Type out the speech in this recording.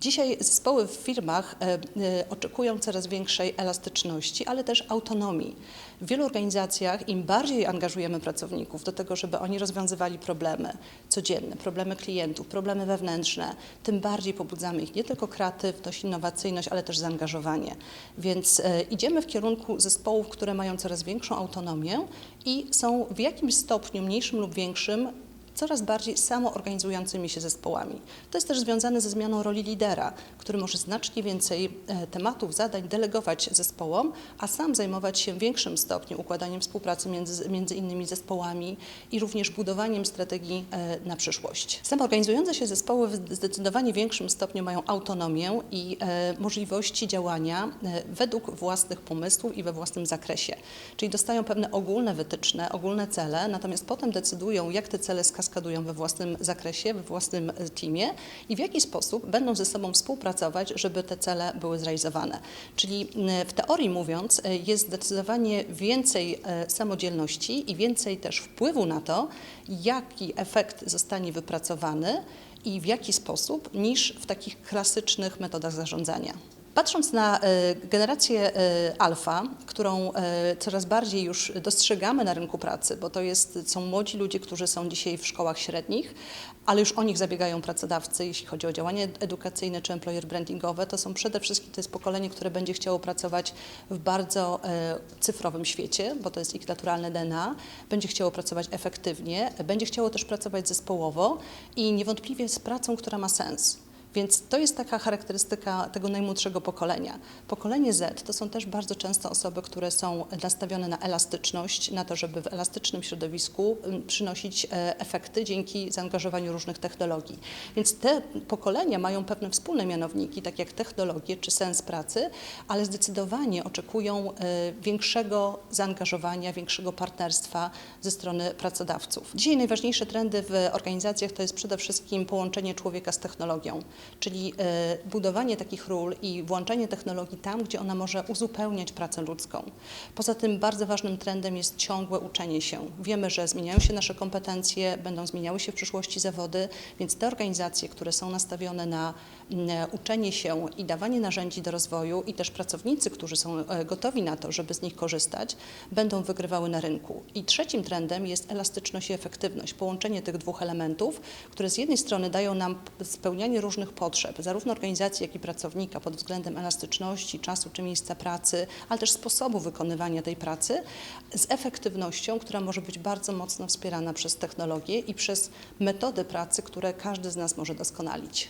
Dzisiaj zespoły w firmach e, e, oczekują coraz większej elastyczności, ale też autonomii. W wielu organizacjach im bardziej angażujemy pracowników do tego, żeby oni rozwiązywali problemy codzienne, problemy klientów, problemy wewnętrzne, tym bardziej pobudzamy ich nie tylko kreatywność, innowacyjność, ale też zaangażowanie. Więc e, idziemy w kierunku zespołów, które mają coraz większą autonomię i są w jakimś stopniu mniejszym lub większym coraz bardziej samoorganizującymi się zespołami. To jest też związane ze zmianą roli lidera, który może znacznie więcej e, tematów, zadań delegować zespołom, a sam zajmować się w większym stopniu układaniem współpracy między, między innymi zespołami i również budowaniem strategii e, na przyszłość. Samoorganizujące się zespoły w zdecydowanie większym stopniu mają autonomię i e, możliwości działania według własnych pomysłów i we własnym zakresie. Czyli dostają pewne ogólne wytyczne, ogólne cele, natomiast potem decydują, jak te cele skasować kaskadują we własnym zakresie, we własnym e, teamie i w jaki sposób będą ze sobą współpracować, żeby te cele były zrealizowane. Czyli w teorii mówiąc, e, jest zdecydowanie więcej e, samodzielności i więcej też wpływu na to, jaki efekt zostanie wypracowany i w jaki sposób, niż w takich klasycznych metodach zarządzania. Patrząc na e, generację e, alfa, którą e, coraz bardziej już dostrzegamy na rynku pracy, bo to jest, są młodzi ludzie, którzy są dzisiaj w szkołach średnich, ale już o nich zabiegają pracodawcy, jeśli chodzi o działanie edukacyjne czy employer brandingowe, to są przede wszystkim, to jest pokolenie, które będzie chciało pracować w bardzo cyfrowym świecie, bo to jest ich naturalne DNA, będzie chciało pracować efektywnie, będzie chciało też pracować zespołowo i niewątpliwie z pracą, która ma sens. Więc to jest taka charakterystyka tego najmłodszego pokolenia. Pokolenie Z to są też bardzo często osoby, które są nastawione na elastyczność, na to, żeby w elastycznym środowisku przynosić e, efekty dzięki zaangażowaniu różnych technologii. Więc te pokolenia mają pewne wspólne mianowniki, tak jak technologie czy sens pracy, ale zdecydowanie oczekują e, większego zaangażowania, większego partnerstwa ze strony pracodawców. Dzisiaj najważniejsze trendy w organizacjach to jest przede wszystkim połączenie człowieka z technologią czyli e, budowanie takich ról i włączanie technologii tam, gdzie ona może uzupełniać pracę ludzką. Poza tym bardzo ważnym trendem jest ciągłe uczenie się. Wiemy, że zmieniają się nasze kompetencje, będą zmieniały się w przyszłości zawody, więc te organizacje, które są nastawione na uczenie się i dawanie narzędzi do rozwoju i też pracownicy, którzy są e, gotowi na to, żeby z nich korzystać, będą wygrywały na rynku. I trzecim trendem jest elastyczność i efektywność, połączenie tych dwóch elementów, które z jednej strony dają nam spełnianie różnych potrzeb, zarówno organizacji, jak i pracownika pod względem elastyczności, czasu czy miejsca pracy, ale też sposobu wykonywania tej pracy, z efektywnością, która może być bardzo mocno wspierana przez technologię i przez metody pracy, które każdy z nas może doskonalić.